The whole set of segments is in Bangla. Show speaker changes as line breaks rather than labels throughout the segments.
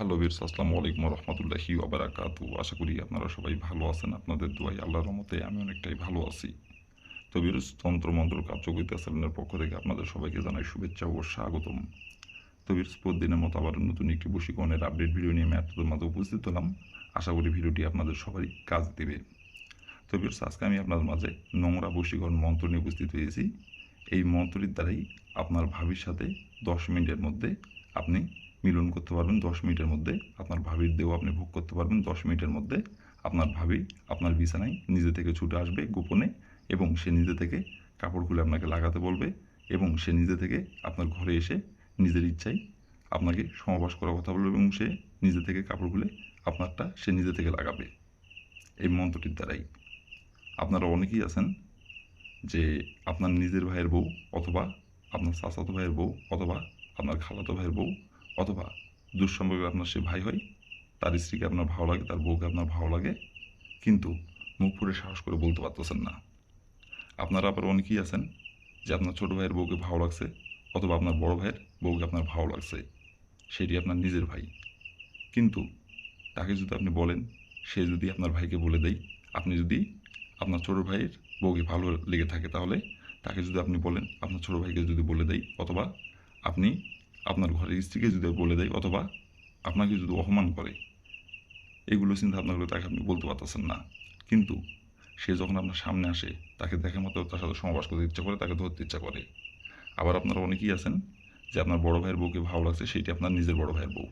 হ্যালো বীর আসসালামু আলাইকুম রহমতুল্লাহি ওবারাকাতু আশা করি আপনারা সবাই ভালো আছেন, আপনাদের দোয়াই আল্লাহর রহমতে আমি অনেকটাই ভালো আছি। তো তন্ত্র মন্ত্র কার্যকরিতা সেলেনের পক্ষ থেকে আপনাদের সবাইকে জানাই শুভেচ্ছা ও স্বাগতম। তো বীর প্রতিদিনের মতো আবার নতুন একটি বশীকরণের আপডেট ভিডিও নিয়ে আমি আপনাদের মাঝে উপস্থিত হলাম। আশা করি ভিডিওটি আপনাদের সবারই কাজ দেবে। তো বীর আজকে আমি আপনাদের মাঝে নোংরা বশীকরণ মন্ত্র নিয়ে উপস্থিত হয়েছি। এই মন্ত্রটির দ্বারাই আপনার ভাবির সাথে দশ মিনিটের মধ্যে আপনি মিলন করতে পারবেন, দশ মিনিটের মধ্যে। আপনার ভাবির দেহ আপনি ভোগ করতে পারবেন, দশ মিনিটের মধ্যে। আপনার ভাবি আপনার বিছানায় নিজে থেকে ছুটে আসবে গোপনে এবং সে নিজে থেকে কাপড় খুলে আপনাকে লাগাতে বলবে এবং সে নিজে থেকে আপনার ঘরে এসে নিজের ইচ্ছায় আপনাকে সমাবাস করার কথা বলবে এবং সে নিজে থেকে কাপড় খুলে আপনারটা সে নিজে থেকে লাগাবে। এই মন্ত্রটির দ্বারাই। আপনারা অনেকেই আছেন যে আপনার নিজের ভাইয়ের বউ অথবা আপনার চাচাতো ভাইয়ের বউ অথবা আপনার খালাতো ভাইয়ের বউ অথবা দুঃসম্পর্কে আপনার সে ভাই হয়, তার স্ত্রীকে আপনার ভালো লাগে, তার বউকে আপনার ভালো লাগে, কিন্তু মুখ ফুটে সাহস করে বলতে পারতেছেন না। আপনারা আবার অনেকেই আছেন যে আপনার ছোটো ভাইয়ের বউকে ভালো লাগছে অথবা আপনার বড় ভাইয়ের বউকে আপনার ভালো লাগছে, সেটি আপনার নিজের ভাই। কিন্তু তাকে যদি আপনি বলেন, সে যদি আপনার ভাইকে বলে দেয়, আপনি যদি আপনার ছোটো ভাইয়ের বউকে ভালো লেগে থাকে তাহলে তাকে যদি আপনি বলেন, আপনার ছোটো ভাইকে যদি বলে দেয় অথবা আপনি আপনার ঘরের স্ত্রীকে যদি বলে দেয় অথবা আপনাকে যদি অপমান করে, এগুলো চিন্তা ভাবনা করে তাকে আপনি বলতে পারতেছেন না। কিন্তু সে যখন আপনার সামনে আসে, তাকে দেখা মতো তার সাথে সমাবাস করতে ইচ্ছা করে, তাকে ধরতে ইচ্ছা করে। আবার আপনারা অনেকেই আছেন যে আপনার বড় ভাইয়ের বউকে ভালো লাগছে, সেটি আপনার নিজের বড় ভাইয়ের বউ।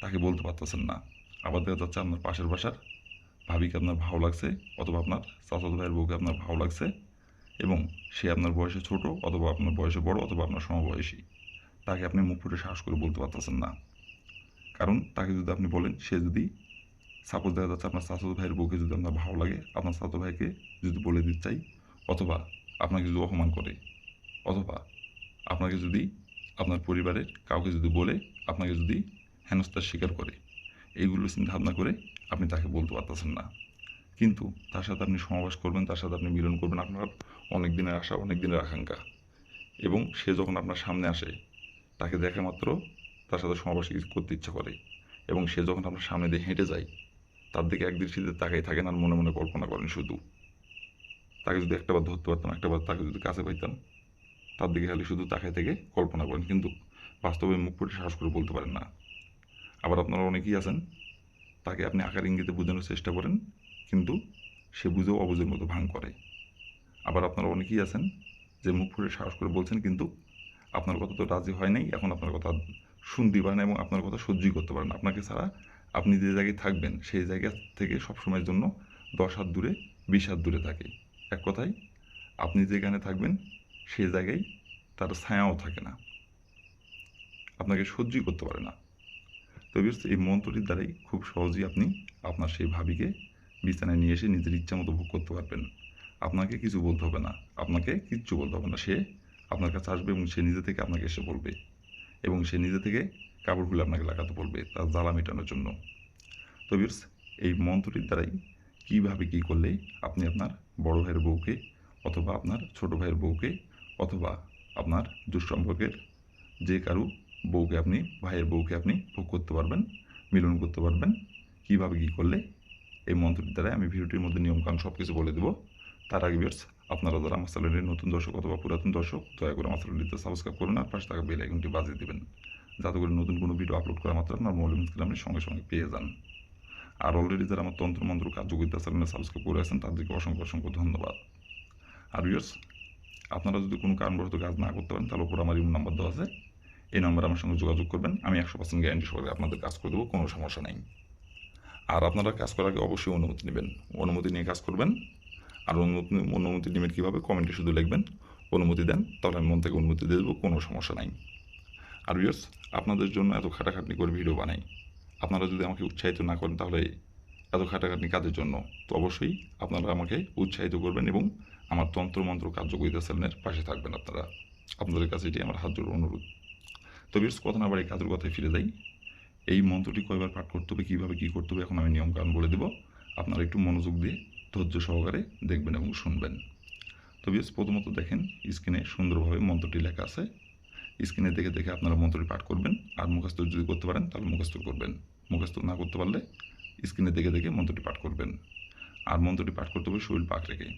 তাকে বলতে পারতেছেন না। আবার দেখা যাচ্ছে আপনার পাশের বাসার ভাবিকে আপনার ভালো লাগছে, অথবা আপনার চাচাতো ভাইয়ের বউকে আপনার ভালো লাগছে এবং সে আপনার বয়সে ছোট অথবা আপনার বয়সে বড় অথবা আপনার সমবয়সী। তাকে আপনি মুখ ফুটে সাহস করে বলতে পারতেছেন না। কারণ তাকে যদি আপনি বলেন, সে যদি সাপোজ দেখা যাচ্ছে আপনার চাচাতো ভাইয়ের বউকে যদি আপনার ভালো লাগে, আপনার চাচাতো ভাইকে যদি বলে দিতে চাই, অথবা আপনাকে যদি অপমান করে, অথবা আপনাকে যদি আপনার পরিবারের কাউকে যদি বলে, আপনাকে যদি হেনস্থার স্বীকার করে, এইগুলো চিন্তা ভাবনা করে আপনি তাকে বলতে পারতেছেন না। কিন্তু তার সাথে আপনি সমাবেশ করবেন, তার সাথে আপনি মিলন করবেন আপনার অনেক দিনের আশা অনেক দিনের আকাঙ্ক্ষা। এবং সে যখন আপনার সামনে আসে তাকে দেখা মাত্র তার সাথে সমাবেশ করতে ইচ্ছা করে। এবং সে যখন আপনার সামনে দিয়ে হেঁটে যায় তার দিকে এক দৃষ্টিতে তাকাই থাকেন আর মনে মনে কল্পনা করেন শুধু। তাকে যদি একটাবার ধরতে পারতাম একটাবার তাকে যদি কাছে পাইতাম তার দিকে খালি শুধু তাকাই থেকে কল্পনা করেন। কিন্তু বাস্তবে মুখ ফুটে সাহস করে বলতে পারেন না। আবার আপনারা অনেকেই আছেন তাকে আপনি আকার ইঙ্গিতে বোঝানোর চেষ্টা করেন কিন্তু সে বুঝেও অবুঝের মতো ভাঙ করে। আবার আপনারা অনেকেই আছেন যে মুখ ফুটে সাহস করে বলছেন কিন্তু আপনার কথা তো রাজি হয় নাই, এখন আপনার কথা শুনতে পারেন এবং আপনার কথা সহ্যই করতে পারেন আপনাকে ছাড়া আপনি যে জায়গায় থাকবেন, সেই জায়গা থেকে সবসময়ের জন্য দশ হাত দূরে, বিশ হাত দূরে থাকে। এক কথায়, আপনি যেখানে থাকবেন, সেই জায়গায় তার ছায়াও থাকে না। আপনাকে সহ্যই করতে পারে না। তো বিশেষ এই মন্ত্রটির দ্বারাই খুব সহজেই আপনি আপনার সেই ভাবিকে বিছানায় নিয়ে এসে নিজের ইচ্ছা মতো ভোগ করতে পারবেন। আপনাকে কিছু বলতে হবে না। আপনাকে কিচ্ছু বলতে হবে না। সে আপনার কাছে আসবে এবং সে নিজে থেকে আপনাকে এসে বলবে এবং সে নিজে থেকে কাপড়গুলো আপনাকে লাগাতে বলবে তার জ্বালা মেটানোর জন্য। তো বিয়ার্স এই মন্ত্রটির দ্বারাই কীভাবে কী করলে আপনি আপনার বড় ভাইয়ের বউকে অথবা আপনার ছোট ভাইয়ের বউকে অথবা আপনার দুঃসম্পর্কের যে কারু বউকে আপনি, ভাইয়ের বউকে আপনি ভোগ করতে পারবেন, মিলন করতে পারবেন, কীভাবে কী করলে এই মন্ত্রটির দ্বারাই আমি ভিডিওটির মধ্যে নিয়মকানুন সব কিছু বলে দেবো। তার আগে বিয়ার্স আপনারা যারা আমার চ্যানেলের নতুন দর্শক অথবা পুরাতন দর্শক, দয়া করে আমার চ্যানেলটিতে সাবস্ক্রাইব করুন আর পাশে থাকা বেল আইকনটি বাজিয়ে দেবেন, যাতে করে নতুন কোনো ভিডিও আপলোড করা মাত্র আপনার মৌলিক আপনি সঙ্গে সঙ্গে পেয়ে যান। আর অলরেডি যারা আমার তন্ত্র মন্ত্র কার্যকরিতা চ্যানেলে সাবস্ক্রাইব করে আছেন, তাদেরকে অসংখ্য অসংখ্য ধন্যবাদ। আর বিয়ার্স আপনারা যদি কোনো কারণবশত কাজ না করতে পারেন, তাহলে উপর আমার ইমো নাম্বার দেওয়া আছে। এই নাম্বারে আমার সঙ্গে যোগাযোগ করবেন, আমি একশো পার্সেন্ট গ্যারান্টি সহকারে আপনাদের কাজ করে দেবো, কোনো সমস্যা নেই। আর আপনারা কাজ করার আগে অবশ্যই অনুমতি নেবেন। অনুমতি নিয়ে কাজ করবেন আর অনুমতি অনুমতি নেবেন কীভাবে? কমেন্টে শুধু লিখবেন, অনুমতি দেন, তাহলে আমি মন থেকে অনুমতি দিয়ে দেবো, কোনো সমস্যা নাই। আর ভিউয়ার্স আপনাদের জন্য এত খাটাখাটনি করে ভিডিও বানাই। আপনারা যদি আমাকে উৎসাহিত না করেন, তাহলে এত খাটাখাটনি কাজের জন্য। তো অবশ্যই আপনারা আমাকে উৎসাহিত করবেন এবং আমার তন্ত্রমন্ত্র কার্যকরিতা চ্যানেলের পাশে থাকবেন আপনারা। আপনাদের কাছে এটি আমার হাত জোর অনুরোধ। তো ভিউয়ার্স কথা না বাড়ি কাজের কথায় ফিরে যাই। এই মন্ত্রটি কয়বার পাঠ করতে হবে, কীভাবে কী করতে হবে, এখন আমি নিয়মকানুন বলে দেবো। আপনারা একটু মনোযোগ দিয়ে ধৈর্য সহকারে দেখবেন এবং শুনবেন। তো বিয়াস প্রথমত দেখেন, স্ক্রিনে সুন্দরভাবে মন্ত্রটি লেখা আছে। স্ক্রিনে দেখে দেখে আপনারা মন্ত্রটি পাঠ করবেন, আর মুখস্থ যদি করতে পারেন, তাহলে মুখস্থ করবেন। মুখস্থ না করতে পারলে স্ক্রিনে দেখে দেখে মন্ত্রটি পাঠ করবেন। আর মন্ত্রটি পাঠ করতে হবে শরীর পাক রেখে।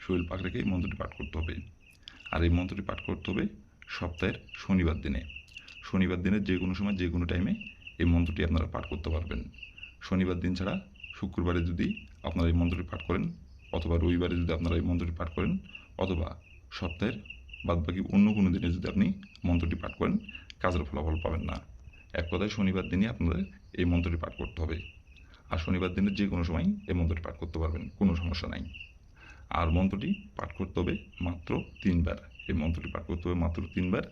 শরীর পাক রেখেই মন্ত্রটি পাঠ করতে হবে। আর এই মন্ত্রটি পাঠ করতে হবে সপ্তাহের শনিবার দিনে। শনিবার দিনের যে কোনো সময়, যে কোনো টাইমে এই মন্ত্রটি আপনারা পাঠ করতে পারবেন। শনিবার দিন ছাড়া শুক্রবারে যদি আপনারা এই মন্ত্রটি পাঠ করেন, অথবা রবিবারে যদি আপনারা এই মন্ত্রটি পাঠ করেন, অথবা সপ্তাহের বাদবাকি অন্য কোনো দিনে যদি আপনি মন্ত্রটি পাঠ করেন, কাজের ফলাফল পাবেন না। এক কথায় শনিবার দিনই আপনাদের এই মন্ত্রটি পাঠ করতে হবে। আর শনিবার দিনের যে কোনো সময় এই মন্ত্রটি পাঠ করতে পারবেন, কোনো সমস্যা নাই। আর মন্ত্রটি পাঠ করতে হবে মাত্র তিনবার। এই মন্ত্রটি পাঠ করতে হবে মাত্র তিনবার।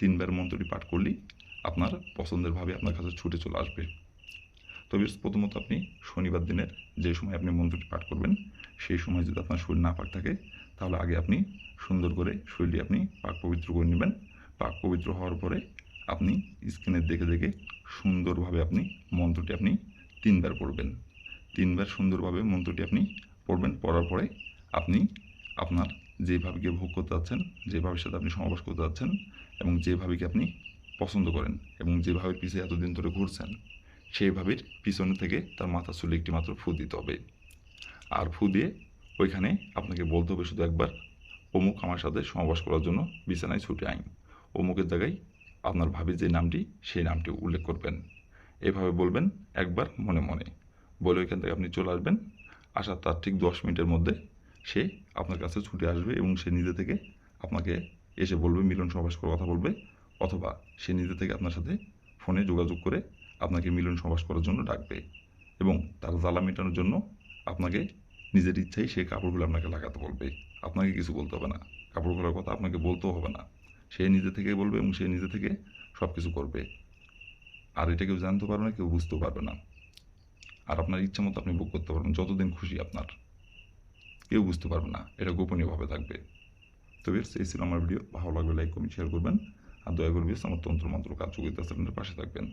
তিনবার মন্ত্রটি পাঠ করলেই আপনার পছন্দের ভাবে আপনার কাছে ছুটে চলে আসবে। তবে প্রথমত আপনি শনিবার দিনের যে সময় আপনি মন্ত্রটি পাঠ করবেন, সেই সময় যদি আপনার শরীর না পাক থাকে, তাহলে আগে আপনি সুন্দর করে শরীরটি আপনি পাক পবিত্র করে নেবেন। পাক পবিত্র হওয়ার পরে আপনি স্ক্রিনের দেখে দেখে সুন্দরভাবে আপনি মন্ত্রটি আপনি তিনবার পড়বেন। তিনবার সুন্দরভাবে মন্ত্রটি আপনি পড়বেন, পড়ার পরে আপনি আপনার যে ভাবিকে ভোগ করতে যাচ্ছেন, যে ভাবির সাথে আপনি সমাবেশ করতে যাচ্ছেন এবং যে ভাবিকে আপনি পছন্দ করেন এবং যেভাবে পিছিয়ে এতদিন ধরে ঘুরছেন সেই ভাবির পিছনে থেকে তার মাথা চুলে একটি মাত্র ফু দিতে হবে। আর ফু দিয়ে ওইখানে আপনাকে বলতে হবে শুধু একবার, অমুক আমার সাথে সমাবেশ করার জন্য বিছানায় ছুটে আইন। অমুকের জায়গায় আপনার ভাবির যে নামটি, সেই নামটি উল্লেখ করবেন। এভাবে বলবেন একবার মনে মনে। বলে ওইখান থেকে আপনি চলে আসবেন। আসার তার ঠিক দশ মিনিটের মধ্যে সে আপনার কাছে ছুটে আসবে এবং সে নিজে থেকে আপনাকে এসে বলবে, মিলন সমাবেশ করে কথা বলবে, অথবা সে নিজে থেকে আপনার সাথে ফোনে যোগাযোগ করে আপনাকে মিলন সমাবেশ করার জন্য ডাকবে এবং তার জ্বালা মেটানোর জন্য আপনাকে নিজের ইচ্ছাই সেই কাপড়গুলো আপনাকে লাগাতে বলবে। আপনাকে কিছু বলতে হবে না। কাপড়গুলোর কথা আপনাকে বলতেও হবে না। সে নিজে থেকে বলবে এবং সে নিজে থেকে সব কিছু করবে। আর এটা কেউ জানতে পারবে না, কেউ বুঝতেও পারবে না। আর আপনার ইচ্ছা মতো আপনি বুক করতে পারবেন, যতদিন খুশি আপনার। কেউ বুঝতে পারবে না, এটা গোপনীয়ভাবে থাকবে। তো বেশ এই ছিল আমার ভিডিও। ভালো লাগবে লাইক, কমেন্ট শেয়ার করবেন। আর দয়া করে বেশ আমার তন্ত্র মন্ত্র কার্যকরিতা চ্যানেলের পাশে থাকবেন।